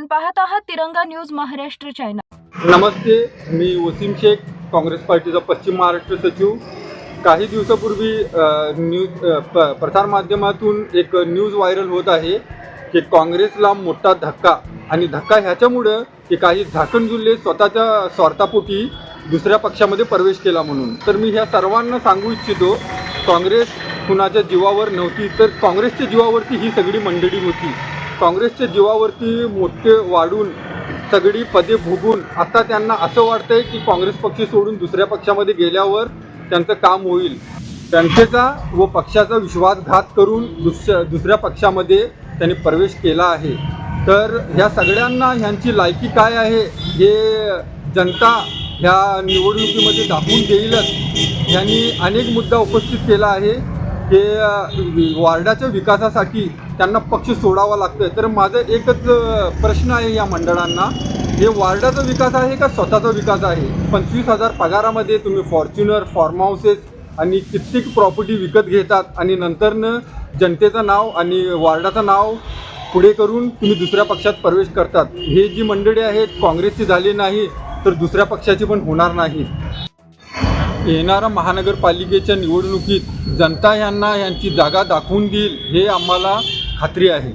तिरंगा news Maharashtra channel नमस्ते मी वसीम शेख काँग्रेस पार्टीचा पश्चिम महाराष्ट्र सचिव. काही दिवसापूर्वी न्यूज प्रसारमाध्यमातून एक न्यूज व्हायरल होत आहे की काँग्रेसला मोठा धक्का आणि धक्का ह्याच्यामुळं की काही झाकण जुल्ले स्वतःच्या स्वार्थापोटी दुसऱ्या पक्षामध्ये प्रवेश केला म्हणून. तर मी ह्या सर्वांना सांगू इच्छितो काँग्रेस कुणाच्या जीवावर नव्हती तर काँग्रेसच्या जीवावरती ही सगळी मंडळी होती. काँग्रेसच्या जीवावरती मोठे वाढून सगळी पदे भोगून आता त्यांना असं वाटतंय की काँग्रेस पक्ष सोडून दुसऱ्या पक्षामध्ये गेल्यावर त्यांचं काम होईल. त्यांचेचा व पक्षाचा विश्वासघात करून दुसऱ्या दुसऱ्या पक्षामध्ये त्यांनी प्रवेश केला आहे. तर ह्या सगळ्यांना ह्यांची लायकी काय आहे हे जनता ह्या निवडणुकीमध्ये दाखवून देईलच. यांनी अनेक मुद्दा उपस्थित केला आहे. हे वार्डाच्या विकासासाठी त्यांना पक्ष सोडावा लागतोय. तर माझं एकच प्रश्न आहे या मंडळांना. हे वार्डाचा विकास आहे का स्वतःचा विकास आहे? पंचवीस हजार पगारामध्ये तुम्ही फॉर्च्युनर फार्म हाऊसेस आणि कित्येक प्रॉपर्टी विकत घेतात आणि नंतरनं जनतेचं नाव आणि वार्डाचं नाव पुढे करून तुम्ही दुसऱ्या पक्षात प्रवेश करतात. हे जी मंडळी आहेत काँग्रेसची झाली नाही तर दुसऱ्या पक्षाची पण होणार नाही. येणाऱ्या महानगरपालिकेच्या निवडणुकीत जनता यांना यांची जागा दाखवून देईल हे आम्हाला खात्री आहे.